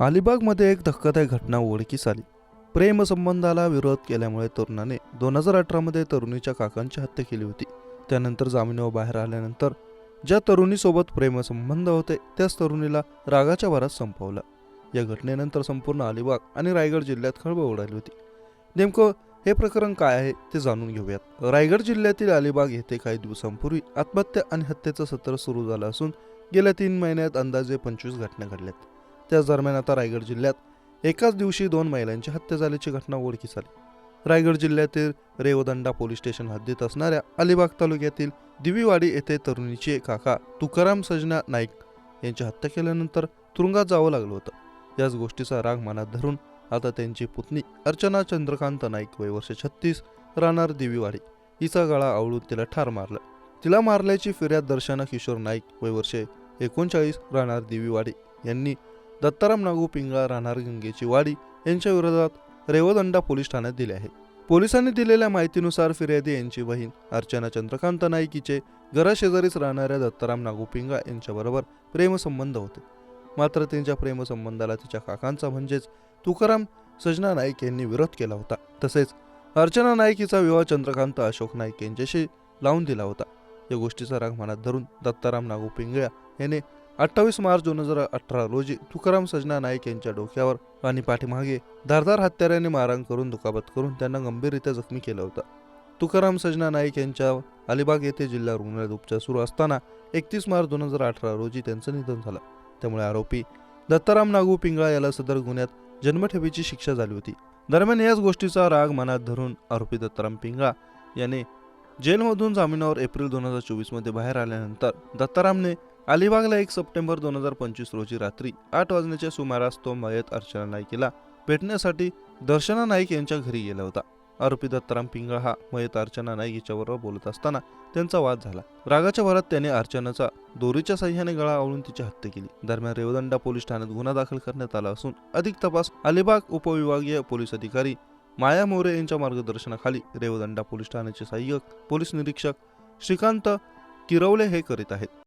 अलिबागमध्ये एक धक्कादायक घटना उघडकीस आली. प्रेमसंबंधाला विरोध केल्यामुळे तरुणाने दोन हजार अठरामध्ये तरुणीच्या काकांची हत्या केली होती. त्यानंतर जामिनावर बाहेर आल्यानंतर ज्या तरुणीसोबत प्रेमसंबंध होते त्याच तरुणीला रागाच्या भरात संपवला. या घटनेनंतर संपूर्ण अलिबाग आणि रायगड जिल्ह्यात खळबळ उडाली होती. नेमकं हे प्रकरण काय आहे ते जाणून घेऊयात. रायगड जिल्ह्यातील अलिबाग येथे काही दिवसांपूर्वी आत्महत्या आणि हत्येचं सत्र सुरू झालं असून गेल्या तीन महिन्यात अंदाजे पंचवीस घटना घडल्यात. त्याच दरम्यान आता रायगड जिल्ह्यात एकाच दिवशी दोन महिलांची हत्या झाल्याची घटना उघडकीस आली रायगड जिल्ह्यातील रेवदंडा पोलीस स्टेशन हद्दीत असणाऱ्या अलिबाग तालुक्यातील दिवीवाडी येथे तरुणीचे काका तुकाराम सजना नाईक यांची हत्या केल्यानंतर तुरुंगात जावं लागलं होतं. याच गोष्टीचा राग मनात धरून आता त्यांची पुतणी अर्चना चंद्रकांत नाईक वय वर्ष छत्तीस राहणार दिवीवाडी. हिचा गळा आवळून तिला ठार मारलं. तिला मारल्याची फिर्याद दर्शना किशोर नाईक वय वर्षे एकोणचाळीस राहणार दिवीवाडी यांनी दत्ताराम नागू पिंगळा राहणार गंगेची वाडी यांच्या विरोधात रेवदंडा पोलीस ठाण्यात दिले आहे. पोलिसांनी दिलेल्या माहितीनुसार फिर्यादी यांची बहीण अर्चना चंद्रकांत नाईक हिचे घराशेजारीच राहणाऱ्या दत्ताराम नागू पिंगा यांच्याबरोबर प्रेमसंबंध होते. मात्र त्यांच्या प्रेमसंबंधाला तिच्या काकांचा म्हणजेच तुकाराम सजना नाईक यांनी विरोध केला होता. तसेच अर्चना नाईक हिचा विवाह चंद्रकांत अशोक नाईक यांच्याशी लावून दिला होता. या गोष्टीचा राग मनात धरून दत्ताराम नागू पिंगळा याने अठ्ठावीस मार्च दोन हजार अठरा रोजी तुकाराम सजना नाईक यांच्या डोक्यावर आणि पाठीमागे धारदार हत्याराने मारहाण करून दुखापत करून त्यांना गंभीररित्या जखमी केलं होतं. तुकाराम सजना नाईक यांच्या अलिबाग येथे जिल्हा रुग्णालयात उपचार सुरू असताना एकतीस मार्च दोन हजार अठरा रोजी त्यांचं निधन झालं. त्यामुळे आरोपी दत्ताराम नागू पिंगळा याला सदर गुन्ह्यात जन्मठेपीची शिक्षा झाली होती. दरम्यान याच गोष्टीचा राग मनात धरून आरोपी दत्ताराम पिंगळा याने जेलमधून जामिनावर एप्रिल दोन हजार चोवीसमध्ये बाहेर आल्यानंतर दत्तारामने अलिबागला एक सप्टेंबर दोन हजार पंचवीस रोजी रात्री आठ वाजण्याच्या सुमारास तो मयत अर्चना नाईकीला भेटण्यासाठी दर्शना नाईक यांच्या घरी गेला होता. आरोपी दत्ताराम पिंगळ हा मयत अर्चना नाईक याच्याबरोबर बोलत असताना त्यांचा वाद झाला. रागाच्या भरात त्याने अर्चनाचा दोरीच्या सह्याने गळा आवळून तिची हत्या केली. दरम्यान रेवदंडा पोलीस ठाण्यात गुन्हा दाखल करण्यात आला असून अधिक तपास अलिबाग उपविभागीय पोलीस अधिकारी माया मोरे यांच्या मार्गदर्शनाखाली रेवदंडा पोलीस ठाण्याचे सहाय्यक पोलीस निरीक्षक श्रीकांत किरवले हे करीत आहेत.